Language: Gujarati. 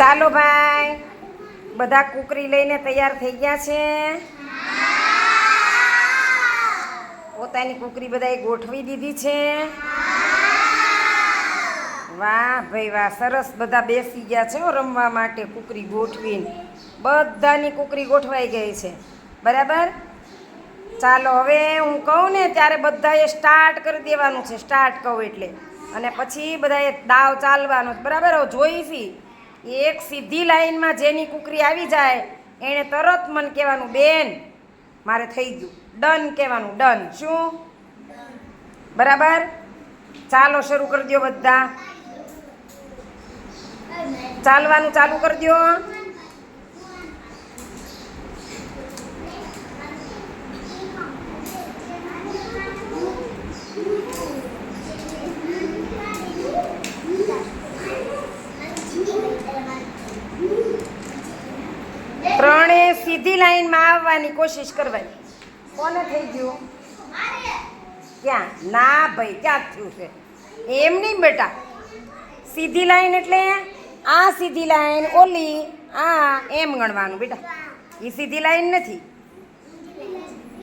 ચાલો ભાઈ, બધા કુકરી લઈને તૈયાર થઈ ગયા છે. પોતાની કુકરી બધાએ ગોઠવી દીધી છે. વાહ ભાઈ વાહ, સરસ બધા બેસી ગયા છે રમવા માટે કુકરી ગોઠવીને. બધાની કુકરી ગોઠવાઈ ગઈ છે. બરાબર? ચાલો હવે હું કહું ને ત્યારે બધાએ સ્ટાર્ટ કરી દેવાનું છે સ્ટાર્ટ કહું એટલે. અને પછી બધાએ દાવ ચાલવાનો બરાબર? જોઈશી એક સીધી લાઈનમાં જેની કુકરી આવી જાય, એણે તરત મને કહેવાનું, બેન, મારે થઈ ગયું. ડન કહેવાનું, ડન. શું? બરાબર? ચાલો શરૂ કરી દો બધા. ચાલવાનું ચાલુ કરી દો સીધી લાઈનમાં આવવાની કોશિશ કરવાની. કોને થઈ ગયું? ક્યાં? ના ભાઈ, ક્યાં થયું છે? એમ નહીં બેટા. સીધી લાઈન એટલે આ સીધી લાઈન ઓલી, આ એમ ગણવાનું બેટા. એ સીધી લાઈન નથી.